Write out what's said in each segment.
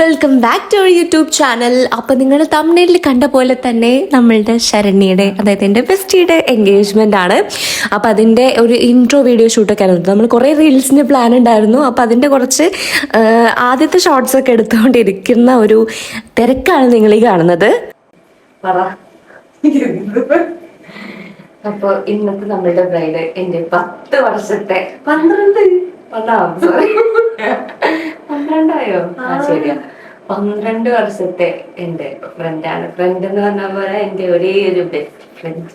Welcome back to our YouTube channel അപ്പൊ നിങ്ങൾ തമിഴിൽ കണ്ട പോലെ തന്നെ നമ്മളുടെ ശരണ്യയുടെ അതായത് എന്റെ ബെസ്റ്റിയുടെ എൻഗേജ്മെന്റ് ആണ്. അപ്പോൾ അതിന്റെ ഒരു ഇൻട്രോ വീഡിയോ ഷൂട്ടൊക്കെ ആയിരുന്നു. നമ്മൾ കുറെ റീൽസിന്റെ പ്ലാൻ ഉണ്ടായിരുന്നു. അപ്പോൾ അതിന്റെ കുറച്ച് ആദ്യത്തെ ഷോർട്സ് ഒക്കെ എടുത്തുകൊണ്ടിരിക്കുന്ന ഒരു തിരക്കാണ് നിങ്ങൾ ഈ കാണുന്നത്. അപ്പൊ ഇന്നത്തെ നമ്മളുടെ ബ്രൈഡ് എന്റെ പത്ത് വർഷത്തെ പന്ത്രണ്ട് സോറി പന്ത്രണ്ടായോ? ആ ശരിയാ പന്ത്രണ്ട് വർഷത്തെ എന്റെ ഫ്രണ്ടാണ് ഫ്രണ്ട് എന്ന് പറഞ്ഞ പോലെ എന്റെ ഒരേ ഒരു ബെസ്റ്റ് ഫ്രണ്ട്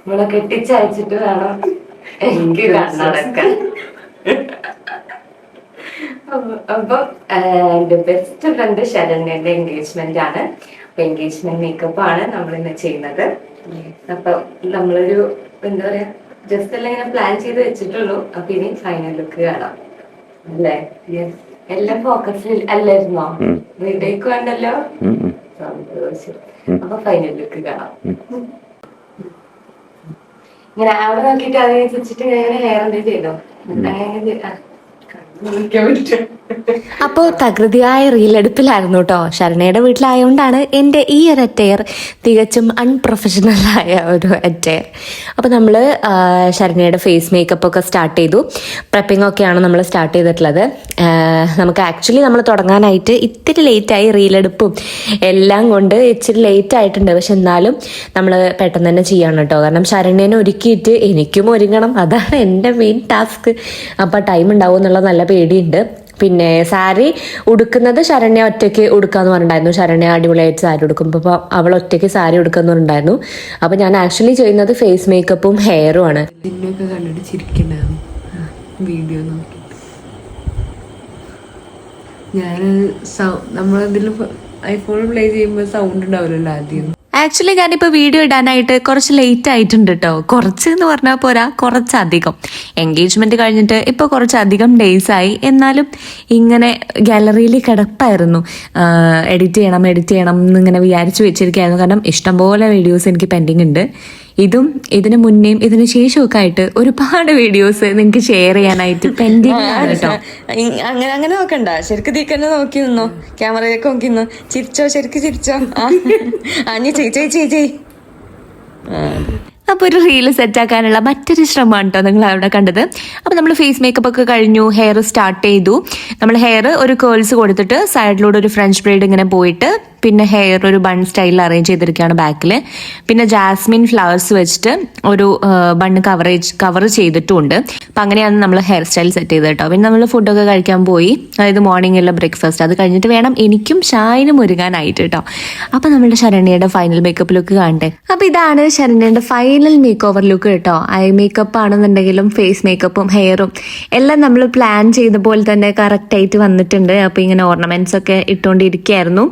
നമ്മളെ കെട്ടിച്ചയച്ചിട്ട് വേണം എനിക്ക് കണ്ണടക്കാൻ. അപ്പൊ- എന്റെ ബെസ്റ്റ് ഫ്രണ്ട് ശരണ്യന്റെ എൻഗേജ്മെന്റ് ആണ്. അപ്പൊ എൻഗേജ്മെന്റ് മേക്കപ്പ് ആണ് നമ്മൾ ഇന്ന് ചെയ്യുന്നത് അപ്പൊ നമ്മളൊരു എന്താ പറയാ ജസ്റ്റ് എല്ലാം ഇങ്ങനെ പ്ലാൻ ചെയ്ത് വെച്ചിട്ടുള്ളൂ. അപ്പൊ ഇനി ഫൈനൽ ലുക്ക് കാണാം. അല്ലേ? എല്ലാം ഫോക്കസിൽ അല്ലായിരുന്നോ? വീട്ടേക്ക് വേണ്ടല്ലോ സന്തോഷം. അപ്പൊ ഫൈനൽ ലുക്ക് കാണാം. ഇങ്ങനെ അവിടെ നോക്കിയിട്ട് അതിനനുസരിച്ചിട്ട് ഇങ്ങനെ ഹെയർ എന്തെങ്കിലും ചെയ്തോ? അങ്ങനെ അപ്പോൾ തകൃതിയായ റീലെടുപ്പിലായിരുന്നു കേട്ടോ ശരണയുടെ വീട്ടിലായതുകൊണ്ടാണ് എന്റെ ഈ ഒരു അറ്റയർ തികച്ചും അൺപ്രൊഫഷണൽ ആയ ഒരു അറ്റയർ അപ്പോൾ നമ്മൾ ശരണയുടെ ഫേസ് മേക്കപ്പ് ഒക്കെ സ്റ്റാർട്ട് ചെയ്തു. പ്രപ്പിംഗ് ഒക്കെയാണ് നമ്മൾ സ്റ്റാർട്ട് ചെയ്തിട്ടുള്ളത്. നമുക്ക് ആക്ച്വലി നമ്മൾ തുടങ്ങാനായിട്ട് ഇത്തിരി ലേറ്റായി റീലെടുപ്പും എല്ലാം കൊണ്ട് ഇച്ചിരി ലേറ്റ് ആയിട്ടുണ്ട്. പക്ഷെ എന്നാലും നമ്മൾ പെട്ടെന്ന് തന്നെ ചെയ്യണം കേട്ടോ കാരണം ശരണ്യനെ ഒരുക്കിയിട്ട് എനിക്കും ഒരുങ്ങണം. അതാണ് എന്റെ മെയിൻ ടാസ്ക് അപ്പോൾ ടൈം ഉണ്ടാവും എന്നുള്ള നല്ല പേടിയുണ്ട്. പിന്നെ സാരി ഉടുക്കുന്നത് ശരണ്യ ഒറ്റയ്ക്ക് ഉടുക്കാന്ന് പറഞ്ഞിട്ടുണ്ടായിരുന്നു. ശരണ്യ അടിപൊളിയായിട്ട് സാരി ഉടുക്കും. അപ്പോൾ അവൾ ഒറ്റയ്ക്ക് സാരി ഉടുക്കാന്ന് പറഞ്ഞിട്ടുണ്ടായിരുന്നു. അപ്പോൾ ഞാൻ ആക്ച്വലി ചെയ്യുന്നത് ഫേസ് മേക്കപ്പും ഹെയറും ആണ്. വീഡിയോ നോക്കി. ഞാൻ നമ്മളതിൽ ഐഫോൺ പ്ലേ ചെയ്യുമ്പോൾ സൗണ്ട് ഉണ്ടാവില്ലല്ലോ ആദ്യം. ആക്ച്വലി ഞാനിപ്പോൾ വീഡിയോ ഇടാനായിട്ട് കുറച്ച് ലേറ്റ് ആയിട്ടുണ്ട് കേട്ടോ കുറച്ച് എന്ന് പറഞ്ഞാൽ പോരാ കുറച്ചധികം. എൻഗേജ്മെന്റ് കഴിഞ്ഞിട്ട് ഇപ്പോൾ കുറച്ചധികം ഡേയ്സ് ആയി. എന്നാലും ഇങ്ങനെ ഗാലറിയിൽ കിടപ്പായിരുന്നു. എഡിറ്റ് ചെയ്യണം എഡിറ്റ് ചെയ്യണം എന്നിങ്ങനെ വിചാരിച്ചു വെച്ചിരിക്കുകയായിരുന്നു കാരണം ഇഷ്ടംപോലെ വീഡിയോസ് എനിക്ക് പെൻഡിങ് ഉണ്ട്. ഇതും ഇതിന് മുന്നേയും ഇതിന് ശേഷമൊക്കെ ആയിട്ട് ഒരുപാട് വീഡിയോസ് നിങ്ങൾക്ക് ഷെയർ ചെയ്യാനായിട്ട് പെൻഡിങ് ആണ് കേട്ടോ. അങ്ങനെ അങ്ങനെ നോക്കണ്ട. ശരിക്കും തീക്കന്നെ നോക്കി നിന്നോ. ക്യാമറയിലേക്ക് നോക്കി നിന്നോ. ചിരിച്ചോ ശരിക്കും ചിരിച്ചോ. അഞ്ഞു ചേച്ചി ചേച്ചി അപ്പോൾ ഒരു റീൽ സെറ്റാക്കാനുള്ള മറ്റൊരു ശ്രമമാണ് കേട്ടോ നിങ്ങൾ അവിടെ കണ്ടത്. അപ്പോൾ നമ്മൾ ഫേസ് മേക്കപ്പ് ഒക്കെ കഴിഞ്ഞു ഹെയർ സ്റ്റാർട്ട് ചെയ്തു. നമ്മൾ ഹെയർ ഒരു കേൾസ് കൊടുത്തിട്ട് സൈഡിലൂടെ ഒരു ഫ്രഞ്ച് ബ്രൈഡ് ഇങ്ങനെ പോയിട്ട് പിന്നെ ഹെയർ ഒരു ബൺ സ്റ്റൈലിൽ അറേഞ്ച് ചെയ്തിരിക്കുകയാണ് ബാക്കിൽ പിന്നെ ജാസ്മിൻ ഫ്ലവേഴ്സ് വെച്ചിട്ട് ഒരു ബണ്ണ് കവറേജ് കവർ ചെയ്തിട്ടുണ്ട് അപ്പം അങ്ങനെയാണ് നമ്മൾ ഹെയർ സ്റ്റൈൽ സെറ്റ് ചെയ്തത് കേട്ടോ. പിന്നെ നമ്മൾ ഫുഡൊക്കെ കഴിക്കാൻ പോയി. അതായത് മോർണിംഗിലെ ബ്രേക്ക്ഫാസ്റ്റ് അത് കഴിഞ്ഞിട്ട് വേണം എനിക്കും ഷായിനും ഒരുങ്ങാനായിട്ട് കേട്ടോ. അപ്പം നമ്മുടെ ശരണ്യയുടെ ഫൈനൽ മേക്കപ്പ് ലുക്ക് കാണട്ടെ. അപ്പം ഇതാണ് ശരണ്യയുടെ ഫൈനൽ മേക്ക് ഓവർ ലുക്ക് കേട്ടോ. ഐ മേക്കപ്പ് ആണെന്നുണ്ടെങ്കിലും ഫേസ് മേക്കപ്പും ഹെയറും എല്ലാം നമ്മൾ പ്ലാൻ ചെയ്ത പോലെ തന്നെ കറക്റ്റ് ആയിട്ട് വന്നിട്ടുണ്ട്. അപ്പോൾ ഇങ്ങനെ ഓർണമെന്റ്സ് ഒക്കെ ഇട്ടുകൊണ്ടിരിക്കുകയായിരുന്നു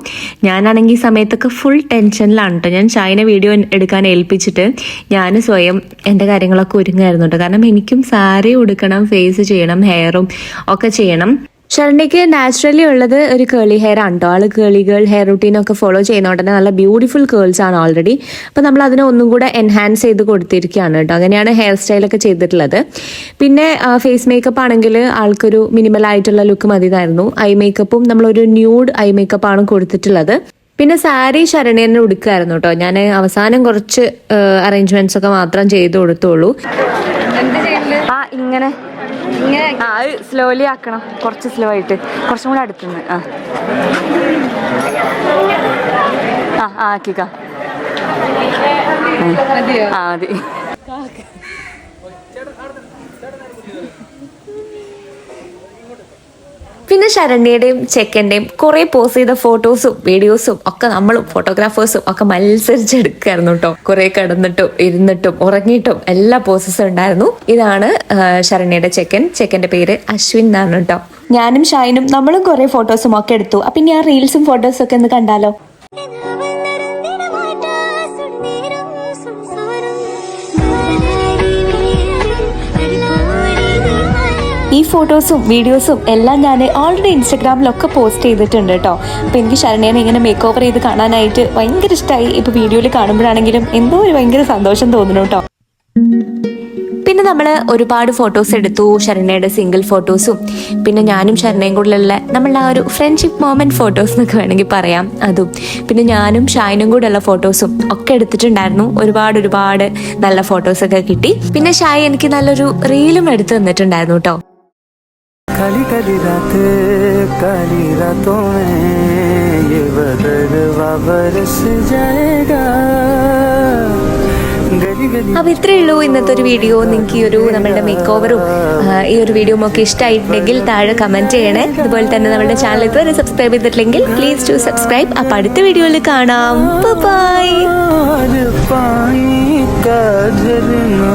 ഞാനാണെങ്കിൽ ഈ സമയത്തൊക്കെ ഫുൾ ടെൻഷനിലാണ് കേട്ടോ ഞാൻ ചായന വീഡിയോ എടുക്കാൻ ഏൽപ്പിച്ചിട്ട് ഞാൻ സ്വയം എന്റെ കാര്യങ്ങളൊക്കെ ഒരുങ്ങായിരുന്നു കേട്ടോ കാരണം എനിക്കും സാരി ഉടുക്കണം ഫേസ് ചെയ്യണം ഹെയറും ഒക്കെ ചെയ്യണം. ഷർണിക്ക് നാച്ചുറലി ഉള്ളത് ഒരു കേളി ഹെയർ ആണ് കേട്ടോ ആൾ കേളി ഗേൾ ഹെയർ റുട്ടീനൊക്കെ ഫോളോ ചെയ്യുന്നതുകൊണ്ട് തന്നെ നല്ല ബ്യൂട്ടിഫുൾ കേൾസ് ആണ് ഓൾറെഡി അപ്പം നമ്മൾ അതിനെ ഒന്നും കൂടെ എൻഹാൻസ് ചെയ്ത് കൊടുത്തിരിക്കുകയാണ് കേട്ടോ അങ്ങനെയാണ് ഹെയർ സ്റ്റൈലൊക്കെ ചെയ്തിട്ടുള്ളത്. പിന്നെ ഫേസ് മേക്കപ്പ് ആണെങ്കിൽ ആൾക്കൊരു മിനിമൽ ആയിട്ടുള്ള ലുക്ക് മതിയായിരുന്നു ഐ മേക്കപ്പും നമ്മളൊരു ന്യൂഡ് ഐ മേക്കപ്പ് ആണ് കൊടുത്തിട്ടുള്ളത്. പിന്നെ സാരി ശരണ്യനെ ഉടുക്കായിരുന്നു കേട്ടോ. ഞാൻ അവസാനം കുറച്ച് അറേഞ്ച്മെന്റ്സ് ഒക്കെ മാത്രം ചെയ്ത് കൊടുത്തോളൂ ആ ഇങ്ങനെ. ആ സ്ലോലി ആക്കണം. കുറച്ച് സ്ലോ ആയിട്ട്. കുറച്ചും കൂടെ അടുത്തുനിന്ന്. ആ. ആ ആ ആക്കിക്ക. ആ. മതി. പിന്നെ ശരണ്യയുടെയും ചെക്കന്റെയും കുറേ പോസ് ചെയ്ത ഫോട്ടോസും വീഡിയോസും ഒക്കെ നമ്മളും ഫോട്ടോഗ്രാഫേഴ്സും ഒക്കെ മത്സരിച്ചെടുക്കായിരുന്നു കേട്ടോ കുറേ കിടന്നിട്ടും ഇരുന്നിട്ടും ഉറങ്ങിയിട്ടും എല്ലാ പോസസും ഉണ്ടായിരുന്നു. ഇതാണ് ശരണ്യയുടെ ചെക്കൻ. ചെക്കന്റെ പേര് അശ്വിൻ എന്നാണ് കേട്ടോ ഞാനും ഷൈനും നമ്മളും കുറേ ഫോട്ടോസും ഒക്കെ എടുത്തു. അപ്പം ആ റീൽസും ഫോട്ടോസും ഒക്കെ ഒന്ന് കണ്ടാലോ? ഈ ഫോട്ടോസും വീഡിയോസും എല്ലാം ഞാൻ ഓൾറെഡി ഇൻസ്റ്റഗ്രാമിലൊക്കെ പോസ്റ്റ് ചെയ്തിട്ടുണ്ട് കേട്ടോ അപ്പോൾ എനിക്ക് ശരണേനെ ഇങ്ങനെ മേക്ക് ഓവർ ചെയ്ത് കാണാനായിട്ട് ഭയങ്കര ഇഷ്ടമായി ഇപ്പോൾ വീഡിയോയിൽ കാണുമ്പോഴാണെങ്കിലും എന്തോ ഒരു ഭയങ്കര സന്തോഷം തോന്നുന്നു കേട്ടോ പിന്നെ നമ്മൾ ഒരുപാട് ഫോട്ടോസ് എടുത്തു. ശരണയുടെ സിംഗിൾ ഫോട്ടോസും പിന്നെ ഞാനും ശരണയും കൂടെയുള്ള നമ്മളുടെ ആ ഒരു ഫ്രണ്ട്ഷിപ്പ് മോമെന്റ് ഫോട്ടോസ് എന്നൊക്കെ വേണമെങ്കിൽ പറയാം. അതും. പിന്നെ ഞാനും ഷായനും കൂടെയുള്ള ഫോട്ടോസും ഒക്കെ എടുത്തിട്ടുണ്ടായിരുന്നു. ഒരുപാട് ഒരുപാട് നല്ല ഫോട്ടോസൊക്കെ കിട്ടി. പിന്നെ ഷായ് എനിക്ക് നല്ലൊരു റീലും എടുത്ത് തന്നിട്ടുണ്ടായിരുന്നു കേട്ടോ काली काली रात काली रातों में ये बदलवा बरस जाएगा गली गली അപ്പോൾ ഇത്രയേ ഉള്ളൂ ഇന്നത്തെ ഒരു വീഡിയോ നിങ്ങൾക്ക് ഈ ഒരു നമ്മളുടെ മേക്ക് ഓവറും ഈ ഒരു വീഡിയോ ഒക്കെ ഇഷ്ടമായിട്ടുണ്ടെങ്കിൽ താഴെ കമന്റ് ചെയ്യണേ അതുപോലെ തന്നെ നമ്മുടെ ചാനൽ ഇതുവരെ സബ്സ്ക്രൈബ് ചെയ്തിട്ടില്ലെങ്കിൽ പ്ലീസ് ടു സബ്സ്ക്രൈബ് അപ്പോൾ അടുത്ത വീഡിയോയിൽ കാണാം ബൈ और पानी का झरना